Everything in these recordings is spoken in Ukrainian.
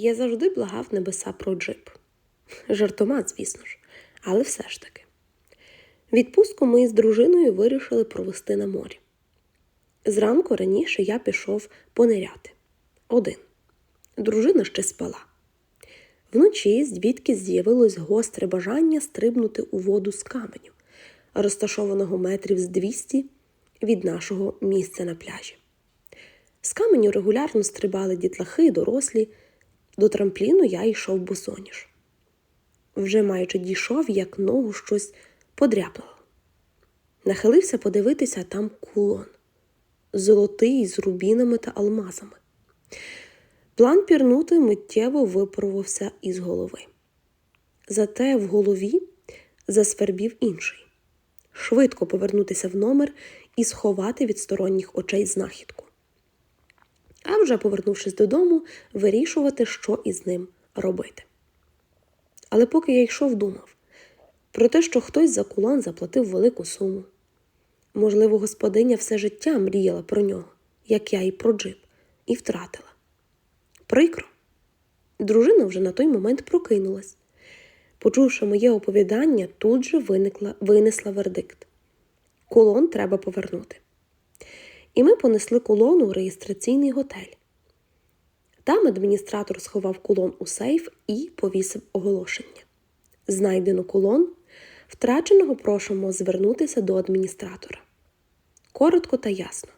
Я завжди благав небеса про джип. Жартома, звісно ж, але все ж таки. Відпустку ми із дружиною вирішили провести на морі. Зранку раніше я пішов пониряти. Один. Дружина ще спала. Вночі звідки з'явилось гостре бажання стрибнути у воду з каменю, розташованого метрів з 200 від нашого місця на пляжі. З каменю регулярно стрибали дітлахи дорослі. До трампліну я йшов босоніж. Вже майже дійшов, як ногу щось подряпало. Нахилився подивитися там кулон, золотий з рубінами та алмазами. План пірнути миттєво випарувався із голови. Зате в голові засвербів інший швидко повернутися в номер і сховати від сторонніх очей знахідку. А вже повернувшись додому, вирішувати, що із ним робити. Але поки я йшов, думав про те, що хтось за кулон заплатив велику суму. Можливо, господиня все життя мріяла про нього, як я і про джип, і втратила. Прикро. Дружина вже на той момент прокинулась. Почувши моє оповідання, тут же виникла, винесла вердикт. Кулон треба повернути. І ми понесли кулон у реєстраційний готель. Там адміністратор сховав кулон у сейф і повісив оголошення. Знайдено кулон, втраченого прошимо звернутися до адміністратора. Коротко та ясно,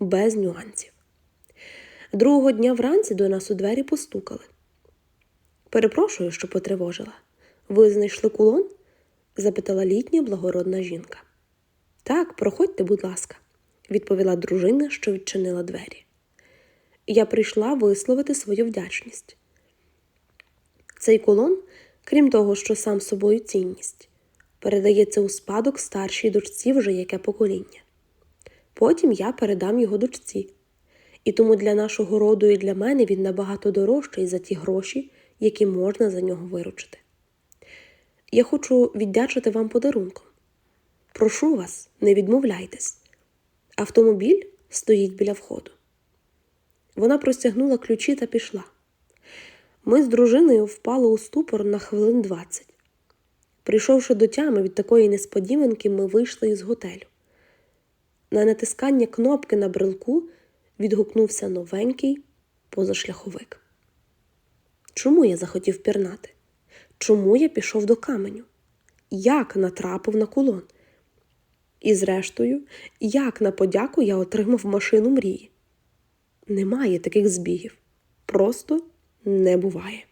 без нюансів. Другого дня вранці до нас у двері постукали. Перепрошую, що потривожила. Ви знайшли кулон? запитала літня благородна жінка. Так, проходьте, будь ласка, відповіла дружина, що відчинила двері. Я прийшла висловити свою вдячність. Цей кулон, крім того, що сам собою цінність, передається у спадок старшій дочці вже яке покоління. Потім я передам його дочці. І тому для нашого роду і для мене він набагато дорожчий за ті гроші, які можна за нього виручити. Я хочу віддячити вам подарунком. Прошу вас, не відмовляйтесь. Автомобіль стоїть біля входу. Вона простягнула ключі та пішла. Ми з дружиною впали у ступор на хвилин двадцять. Прийшовши до тями від такої несподіванки, ми вийшли із готелю. На натискання кнопки на брелку відгукнувся новенький позашляховик. Чому я захотів пірнати? Чому я пішов до каменю? Як натрапив на кулон? І, зрештою, як на подяку я отримав машину мрії? Немає таких збігів. Просто не буває.